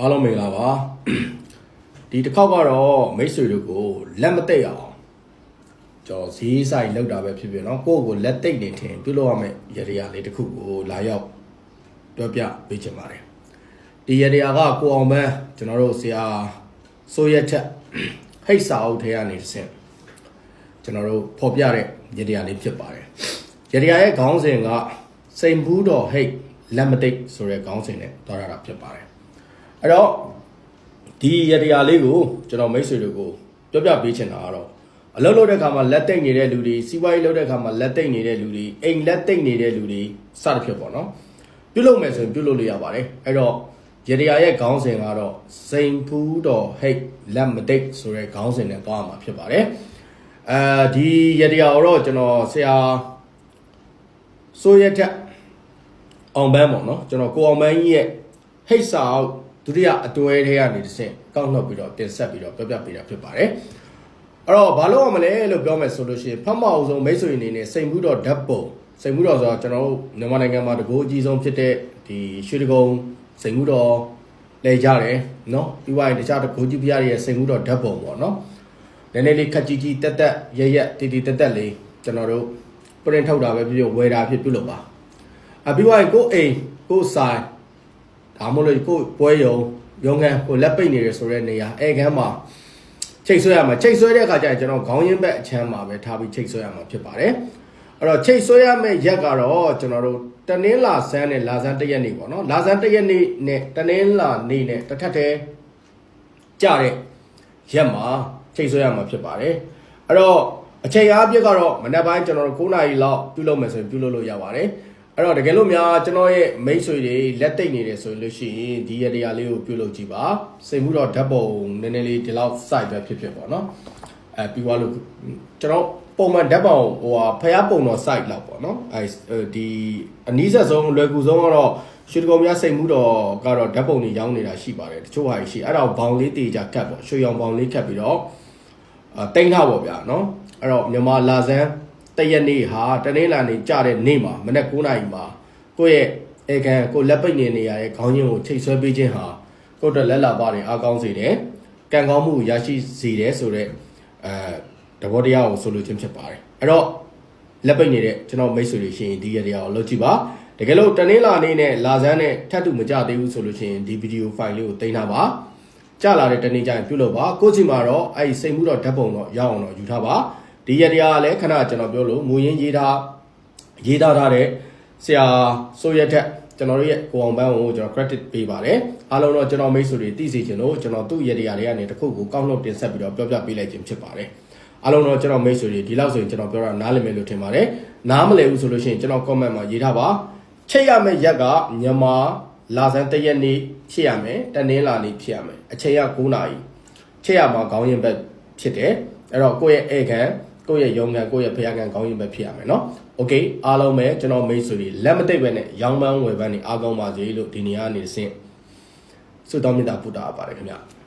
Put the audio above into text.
အားလုံးမင်္ဂလာပါဒီတစ်ခေါက်ကတော့မိတ်ဆွေတို့ကိုလက်မသိအောင်ကျွန်တော်ဈေးဆိုင်လောက်တာပဲဖြစ်ဖြစ်เนาะကိုယ့်ကိုလက်သိမ့်နေထင်ပြုလုပ်ရမယ့်ရရလေးတစ်ခုကိုလာရောက်ပြောပြပေးချင်ပါတယ်ဒီရရကကိုအောင်မန်းကျွန်တော်တို့ဆရာစိုးရက်ထက်ဟိတ်စာအုပ်ထဲကနေတစ်ဆင့်ကျွန်တော်တို့ဖော်ပြတဲ့ရရလေးဖြစ်ပါတယ်ရရရဲ့ခေါင်းစဉ်ကစိန်ဘူးတော်ဟိတ်လက်မသိဆိုတဲ့ခေါင်းစဉ်နဲ့တွားရတာဖြစ်ပါတယ် အဲ့တော့ဒီရတရားလေးကိုကျွန်တော်မိတ်ဆွေတို့ကိုပြောပြပေးချင်တာကတော့အလုပ်လုပ်တဲ့အခါမှာလက်သိမ့်နေတဲ့လူတွေစီးပွားရေးလုပ်တဲ့အခါမှာလက်သိမ့်နေတဲ့လူတွေအိမ်လက်သိမ့်နေတဲ့လူတွေစသဖြင့်ပေါ့နော်ပြုလုပ်မယ်ဆိုရင်ပြုလုပ်လို့ရပါတယ်အဲ့တော့ရတရားရဲ့ခေါင်းစဉ်ကတော့စိန်ဖူးတော်ဟိတ်လက်မသိမ့်ဆိုတဲ့ခေါင်းစဉ်နဲ့သွားမှာဖြစ်ပါတယ်အဲဒီရတရားကိုတော့ကျွန်တော်ဆရာစိုးရထက်အောင်ပန်းပေါ့နော်ကျွန်တော်ကိုအောင်ပန်းကြီးရဲ့ဟိတ်စာအောက် ဒုတိယအတွဲထဲကနေတစ်ဆင့်ကောက်နှုတ်ပြီးတော့တင်ဆက်ပြီးတော့ပြောပြပေးတာဖြစ်ပါတယ်အဲ့တော့ဘာလို့ရမလဲလို့ပြောမယ်ဆိုလို့ရှိရင်ဖတ်မအောင်ဆုံးမိတ်ဆွေအနေနဲ့စိန်မှုတော်ဓာတ်ပုံစိန်မှုတော်ဆိုတော့ကျွန်တော်တို့မြန်မာနိုင်ငံမှာတကူအကြီးဆုံးဖြစ်တဲ့ဒီရွှေတကုံစိန်မှုတော်လဲကြတယ်နော်ပြီးသွားရင်တခြားတကူကြီးပြရရဲ့စိန်မှုတော်ဓာတ်ပုံပေါ့နော်နည်းနည်းလေးခက်ကြီးကြီးတက်တက်ရရက်တီတီတက်တက်လေးကျွန်တော်တို့ပရင်ထုတ်တာပဲဖြစ်ဖြစ်ဝယ်တာဖြစ်ပြုလုပ်ပါအပြီးသွားရင်ကိုယ်အိမ်ကိုယ်ဆိုင် ဒါမှမဟုတ်ကိုပွဲယုံရုံးခန်းကိုလက်ပိတ်နေရဆိုတဲ့နေရာအဲခန်းမှာချိတ်ဆွဲရမှာချိတ်ဆွဲတဲ့အခါကျရင်ကျွန်တော်ခေါင်းရင်းဘက်အချမ်းမှာပဲထားပြီးချိတ်ဆွဲရမှာဖြစ်ပါတယ်အဲ့တော့ချိတ်ဆွဲရမယ့်ရက်ကတော့ကျွန်တော်တို့တနင်္လာဆန်းနဲ့လာဆန်းတစ်ရက်နေ့ပေါ့နော်လာဆန်းတစ်ရက်နေ့နဲ့တနင်္လာနေ့နဲ့တစ်ထပ်တည်းကြတဲ့ရက်မှာချိတ်ဆွဲရမှာဖြစ်ပါတယ်အဲ့တော့အချိန်အားဖြင့်ကတော့မနက်ပိုင်းကျွန်တော်တို့9နာရီလောက်ပြုလုပ်မယ်ဆိုရင်ပြုလုပ်လို့ရပါတယ် အဲ့တော့တကယ်လို့များကျွန်တော်ရဲ့မိတ်ဆွေတွေလက်သိပ်နေတယ်ဆိုလို့ရှိရင်ဒီရတရားလေးကိုပြုလုပ်ကြည့်ပါစိတ်မှုတော့ဓာတ်ပုံနည်းနည်းလေးဒီလောက် site ပဲဖြစ်ဖြစ်ပေါ့နော်အဲပြီးသွားလို့ကျွန်တော်ပုံမှန်ဓာတ်ပုံဟိုဟာဖျားပုံတော့ site လောက်ပေါ့နော်အဲဒီအနည်းဆက်ဆုံးလွယ်ကူဆုံးကတော့ရွှေတကုံများစိတ်မှုတော့ကတော့ဓာတ်ပုံတွေရောင်းနေတာရှိပါတယ်တချို့ဟာရှိအဲ့တော့ဘောင်လေးတေချာကတ်ပေါ့ရွှေရောင်ဘောင်လေးကတ်ပြီးတော့အာတိမ့်ထားပေါ့ဗျာနော်အဲ့တော့မြန်မာလာဇန် တရက်နေ့ဟာတနေ့လာနေကြတဲ့နေ့မှာမနေ့9နာရီမှာကိုယ့်ရဲ့အေကန်ကိုလက်ပိတ်နေနေရတဲ့ခေါင်းချင်းကိုထိတ်ဆွဲပေးခြင်းဟာကိုယ့်အတွက်လက်လာပါတယ်အားကောင်းစေတယ်ကံကောင်းမှုကိုရရှိစေတယ်ဆိုတော့အဲတဘောတရားကိုဆိုလိုခြင်းဖြစ်ပါတယ်အဲ့တော့လက်ပိတ်နေတဲ့ကျွန်တော်မိတ်ဆွေတွေရှိရင်ဒီရတရားကိုလုပ်ကြည့်ပါတကယ်လို့တနင်္လာနေ့နဲ့လာဇန်နဲ့ထပ်တူမကြသေးဘူးဆိုလို့ရှိရင်ဒီဗီဒီယိုဖိုင်လေးကိုတင်ထားပါကြလာတဲ့တနေ့ကျရင်ပြုတ်လို့ပါကိုချီမှာတော့အဲ့ဒီစိတ်မှုတော့ဓာတ်ပုံတော့ရအောင်တော့ယူထားပါ ဒီရတရားကလည်းခဏကျွန်တော်ပြောလို့မူရင်းရေးထားရေးထားထားတဲ့ဆရာဆိုရက်ထက်ကျွန်တော်တို့ရဲ့ကိုအောင်ပန်းကိုကျွန်တော် credit ပေးပါတယ်အားလုံးတော့ကျွန်တော်မိတ်ဆွေတွေသိစေချင်လို့ကျွန်တော်သူ့ရတရားတွေကနေတစ်ခုကိုကောက်နှုတ်တင်ဆက်ပြီးတော့ပြောပြပေးလိုက်ခြင်းဖြစ်ပါတယ်အားလုံးတော့ကျွန်တော်မိတ်ဆွေတွေဒီလောက်ဆိုရင်ကျွန်တော်ပြောတာနားလည်မယ်လို့ထင်ပါတယ်နားမလည်ဘူးဆိုလို့ရှိရင်ကျွန်တော် comment မှာရေးထားပါချိတ်ရမယ့်ရက်ကမြန်မာလာဆန်းတရက်နေ့ဖြစ်ရမယ်တနင်္လာနေ့ဖြစ်ရမယ်အချိန်က9နာရီချိတ်ရမှာခေါင်းရင်ဘက်ဖြစ်တယ်အဲ့တော့ကိုယ့်ရဲ့ဧကန် ကိုယ့်ရဲ့ရုံးကန်ကိုယ့်ရဲ့ဖျားကန်ကောင်းရင်ပဲဖြစ်ရမယ်နော်။ Okay အားလုံးပဲကျွန်တော်မိတ်ဆွေတွေလက်မသိပ်ပဲနဲ့ရောင်းပန်းဝယ်ပန်းတွေအားကောင်းပါစေလို့ဒီနေ့ကနေစင်ဆုတောင်းမေတ္တာပို့တာပါတယ်ခင်ဗျာ။